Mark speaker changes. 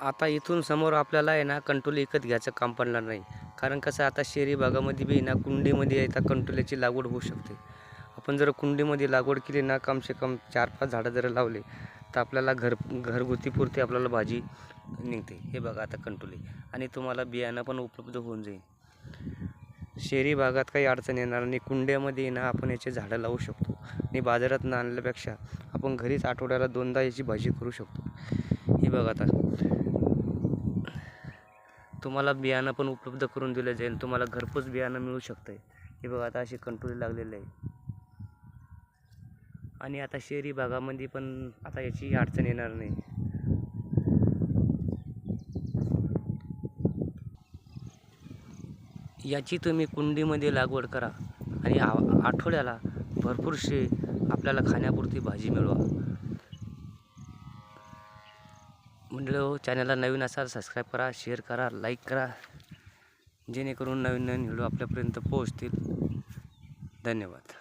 Speaker 1: आता इथून समोर आपल्याला आहे ना कंटोल विकत घ्यायचं काम पडणार नाही. कारण कसं आता शहरी भागामध्ये बी ना कुंडीमध्ये आता कंटोल्याची लागवड होऊ शकते. आपण जर कुंडीमध्ये लागवड केली ना कमसे कम चार पाच झाडं जर लावले तर आपल्याला घर घरगुतीपुरती आपल्याला भाजी निघते. हे बघा आता कंटोली. आणि तुम्हाला बियाणं पण उपलब्ध होऊन जाईल. शहरी भागात काही अडचण येणार नाही. कुंड्यामध्ये ना आपण याचे झाडं लावू शकतो. आणि बाजारात न आणल्यापेक्षा आपण घरीच आठवड्याला दोनदा याची भाजी करू शकतो. हे बघा आता. तुम्हाला बियाणं पण उपलब्ध करून दिलं जाईल. तुम्हाला घरपोच बियाणं मिळू शकतं हे बघा आता अशी कंट्रोल लागलेलं आहे. आणि आता शहरी भागामध्ये पण आता याची अडचण येणार नाही. याची तुम्ही कुंडीमध्ये लागवड करा आणि आ- आठवड्याला भरपूरशी आपल्याला खाण्यापुरती भाजी मिळवा. मंडळ चॅनलला नवीन असाल सबस्क्राईब करा शेअर करा लाईक करा. जेणेकरून नवीन नवीन व्हिडिओ आपल्यापर्यंत पोहोचतील. धन्यवाद.